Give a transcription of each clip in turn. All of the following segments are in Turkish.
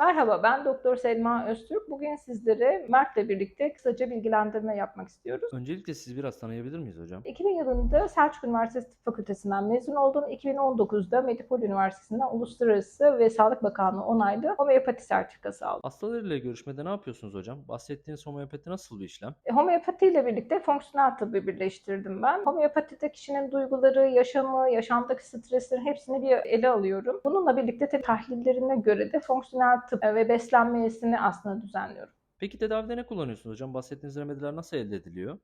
Merhaba, ben Doktor Selma Öztürk. Bugün sizlere Mert'le birlikte kısaca bilgilendirme yapmak istiyoruz. Öncelikle sizi biraz tanıyabilir miyiz hocam? 2000 yılında Selçuk Üniversitesi Tıp Fakültesinden mezun oldum. 2019'da Medipol Üniversitesi'nden Uluslararası ve Sağlık Bakanlığı onaylı homeopati sertifikası aldım. Hastalarıyla görüşmede ne yapıyorsunuz hocam? Bahsettiğiniz homeopati nasıl bir işlem? E, Homeopati ile birlikte fonksiyonel tıbbı birleştirdim ben. Homeopatide kişinin duyguları, yaşamı, yaşamdaki streslerin hepsini bir ele alıyorum. Bununla birlikte de tahlillerine göre de fonksiyonel tıp ve beslenmesini aslında düzenliyorum. Peki tedavide ne kullanıyorsunuz hocam? Bahsettiğiniz remediler nasıl elde ediliyor?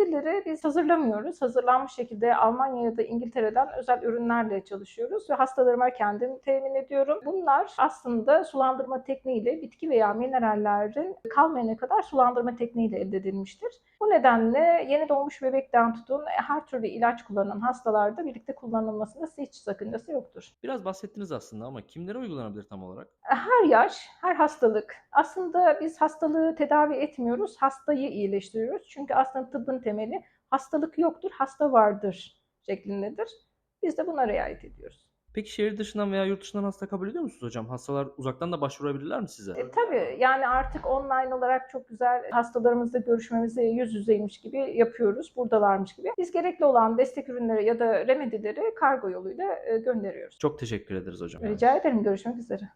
Remedileri biz hazırlamıyoruz. Hazırlanmış şekilde Almanya ya da İngiltere'den özel ürünlerle çalışıyoruz ve hastalarıma kendim temin ediyorum. Bunlar aslında sulandırma tekniğiyle bitki veya minerallerin kalmayana kadar sulandırma tekniğiyle elde edilmiştir. Bu nedenle yeni doğmuş bebekten tutun her türlü ilaç kullanan hastalarda birlikte kullanılmasında hiç sakıncası yoktur. Biraz bahsettiniz aslında ama kimlere uygulanabilir tam olarak? Her yaş, her hastalık. Aslında biz hastalığı tedavi etmiyoruz, hastayı iyileştiriyoruz. Çünkü aslında tıbbın temeli hastalık yoktur, hasta vardır şeklindedir. Biz de buna riayet ediyoruz. Peki şehir dışından veya yurt dışından hasta kabul ediyor musunuz hocam? Hastalar uzaktan da başvurabilirler mi size? E, tabii yani artık online olarak çok güzel hastalarımızla görüşmemizi yüz yüzeymiş gibi yapıyoruz, buradalarmış gibi. Biz gerekli olan destek ürünleri ya da remedileri kargo yoluyla e, gönderiyoruz. Çok teşekkür ederiz hocam. Rica ederim, görüşmek üzere.